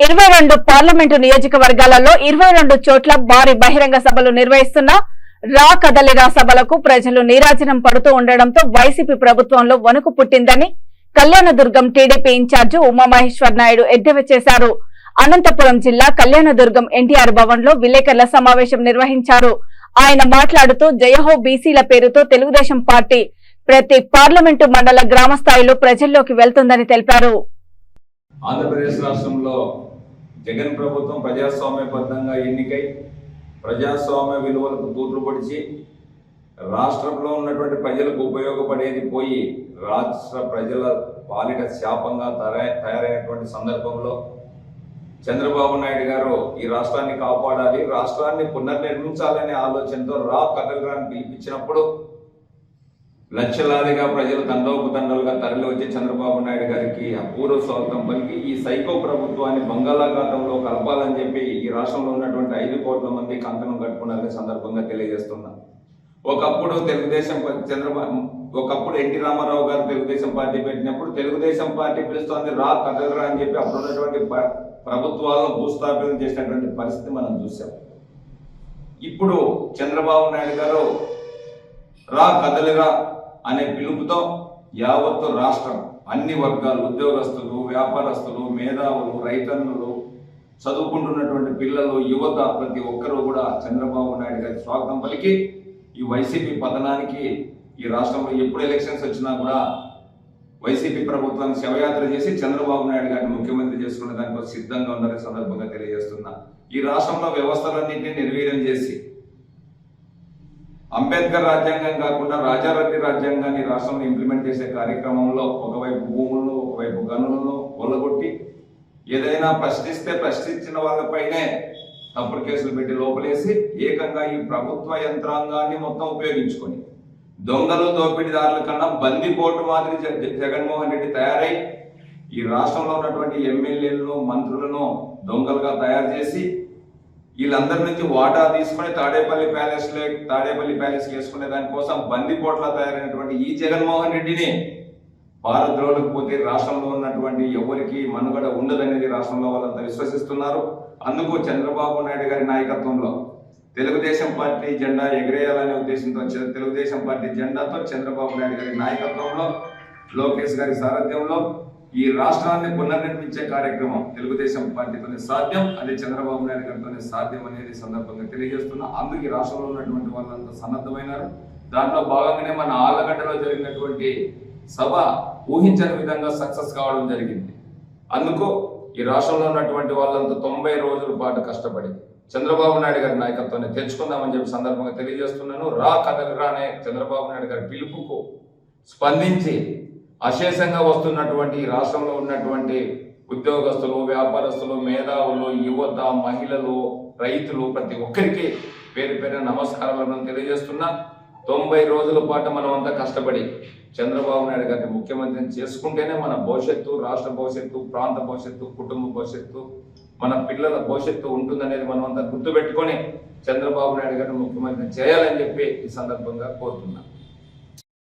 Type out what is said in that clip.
ఇరవై రెండు పార్లమెంటు నియోజకవర్గాలలో ఇరవై రెండు చోట్ల భారీ బహిరంగ సభలు నిర్వహిస్తున్న రా కదలిరా సభలకు ప్రజలు నీరాజనం పడుతూ ఉండడంతో వైసీపీ ప్రభుత్వంలో వణుకు పుట్టిందని Kalyandurgam TDP in charge Umamaheshwar Naidu ఎద్దేవా చేశారు. అనంతపురం జిల్లా కళ్యాణదుర్గం ఎన్టీఆర్ భవన్లో విలేకరుల సమావేశం నిర్వహించారు. ఆయన మాట్లాడుతూ జయహో బీసీల పేరుతో తెలుగుదేశం పార్టీ ప్రతి పార్లమెంటు మండల గ్రామ స్థాయిలో ప్రజల్లోకి వెళ్తుందని తెలిపారు. ఆంధ్రప్రదేశ్ రాష్ట్రంలో జగన్ ప్రభుత్వం ప్రజాస్వామ్యబద్ధంగా ఎన్నికై ప్రజాస్వామ్య విలువలకు తూట్లు పొడిచి రాష్ట్రంలో ఉన్నటువంటి ప్రజలకు ఉపయోగపడేది పోయి రాష్ట్ర ప్రజల పాలిట శాపంగా తయారై- తయారైనటువంటి సందర్భంలో చంద్రబాబు నాయుడు గారు ఈ రాష్ట్రాన్ని కాపాడాలి రాష్ట్రాన్ని పునర్నిర్మించాలనే ఆలోచనతో రా కదలరాన్ని పిలిపించినప్పుడు లక్షలాదిగా ప్రజలు తండోపు తండలుగా తరలి వచ్చి చంద్రబాబు నాయుడు గారికి అపూర్వ స్వాగతం పలికి ఈ సైకో ప్రభుత్వాన్ని బంగాళాఖాతంలో కలపాలని చెప్పి ఈ రాష్ట్రంలో ఉన్నటువంటి ఐదు కోట్ల మంది కంకణం కట్టుకున్నారని సందర్భంగా తెలియజేస్తున్నా. ఒకప్పుడు తెలుగుదేశం ప- చంద్రబాబు ఒకప్పుడు ఎన్టీ రామారావు గారు తెలుగుదేశం పార్టీ పెట్టినప్పుడు తెలుగుదేశం పార్టీ పిలుస్తోంది రా కదలరా అని చెప్పి అప్పుడు ఉన్నటువంటి ప- ప్రభుత్వాలను భూస్థాపితం చేసినటువంటి పరిస్థితి మనం చూసాం ఇప్పుడు చంద్రబాబు నాయుడు గారు రా కదలిరా అనే పిలుపుతో యావత్తు రాష్ట్రం అన్ని వర్గాలు ఉద్యోగస్తులు వ్యాపారస్తులు మేధావులు రైతన్నులు చదువుకుంటున్నటువంటి పిల్లలు యువత ప్రతి ఒక్కరూ కూడా చంద్రబాబు నాయుడు గారి స్వాగతం పలికి ఈ వైసీపీ పతనానికి ఈ రాష్ట్రంలో ఎప్పుడు ఎలక్షన్స్ వచ్చినా కూడా వైసీపీ ప్రభుత్వాన్ని శవయాత్ర చేసి చంద్రబాబు నాయుడు గారిని ముఖ్యమంత్రి చేసుకునే దానికోసం సిద్ధంగా ఉన్నారనే సందర్భంగా తెలియజేస్తున్నా. ఈ రాష్ట్రంలో వ్యవస్థలన్నింటినీ నిర్వీర్యం చేసి అంబేద్కర్ రాజ్యాంగం కాకుండా రాజారెడ్డి రాజ్యాంగాన్ని రాష్ట్రంలో ఇంప్లిమెంట్ చేసే కార్యక్రమంలో ఒకవైపు భూములను ఒకవైపు గనులను కొల్లగొట్టి ఏదైనా ప్రశ్నిస్తే ప్రశ్నించిన వాళ్ళపైనే తప్పుడు కేసులు పెట్టి లోపలేసి ఏకంగా ఈ ప్రభుత్వ యంత్రాంగాన్ని మొత్తం ఉపయోగించుకొని దొంగలు దోపిడీదారుల కన్నా బందిపోటు మాదిరి జగన్మోహన్ రెడ్డి తయారై ఈ రాష్ట్రంలో ఉన్నటువంటి ఎమ్మెల్యేలను మంత్రులను దొంగలుగా తయారు చేసి వీళ్ళందరి నుంచి వాటా తీసుకొని తాడేపల్లి ప్యాలెస్ లే తాడేపల్లి ప్యాలెస్ వేసుకునే దానికోసం బందిపోట్ల తయారైనటువంటి ఈ జగన్మోహన్ రెడ్డిని భారద్రోహులకు పోతే రాష్ట్రంలో ఉన్నటువంటి ఎవరికి మనుగడ ఉండదనేది రాష్ట్రంలో వాళ్ళంతా విశ్వసిస్తున్నారు. అందుకు చంద్రబాబు నాయుడు గారి నాయకత్వంలో తెలుగుదేశం పార్టీ జెండా ఎగరేయాలనే ఉద్దేశంతో తెలుగుదేశం పార్టీ జెండాతో చంద్రబాబు నాయుడు గారి నాయకత్వంలో లోకేష్ గారి సారథ్యంలో ఈ రాష్ట్రాన్ని పునర్నిర్మించే కార్యక్రమం తెలుగుదేశం పార్టీతోనే సాధ్యం అది చంద్రబాబు నాయుడు గారితోనే సాధ్యం అనేది సందర్భంగా తెలియజేస్తున్నా. అందుకే రాష్ట్రంలో ఉన్నటువంటి వాళ్ళంతా సన్నద్ధమైనారు. దాంట్లో భాగంగానే మన ఆళ్ళగడ్డలో జరిగినటువంటి సభ ఊహించని విధంగా సక్సెస్ కావడం జరిగింది. అందుకు ఈ రాష్ట్రంలో ఉన్నటువంటి వాళ్ళంతా తొంభై రోజుల పాటు కష్టపడి చంద్రబాబు నాయుడు గారి నాయకత్వాన్ని తెచ్చుకుందామని చెప్పి సందర్భంగా తెలియజేస్తున్నాను. రా కథలు రానే చంద్రబాబు నాయుడు గారి పిలుపుకు స్పందించి అశేషంగా వస్తున్నటువంటి రాష్ట్రంలో ఉన్నటువంటి ఉద్యోగస్తులు వ్యాపారస్తులు మేధావులు యువత మహిళలు రైతులు ప్రతి ఒక్కరికి పేరు పేరు నమస్కారాలను తెలియజేస్తున్నా. తొంభై రోజుల పాటు మనం అంతా కష్టపడి చంద్రబాబు నాయుడు గారిని ముఖ్యమంత్రిని చేసుకుంటేనే మన భవిష్యత్తు రాష్ట్ర భవిష్యత్తు ప్రాంత భవిష్యత్తు కుటుంబ భవిష్యత్తు మన పిల్లల భవిష్యత్తు ఉంటుందనేది మనం అంతా గుర్తుపెట్టుకొని చంద్రబాబు నాయుడు గారిని ముఖ్యమంత్రిని చేయాలని చెప్పి ఈ సందర్భంగా కోరుతున్నాను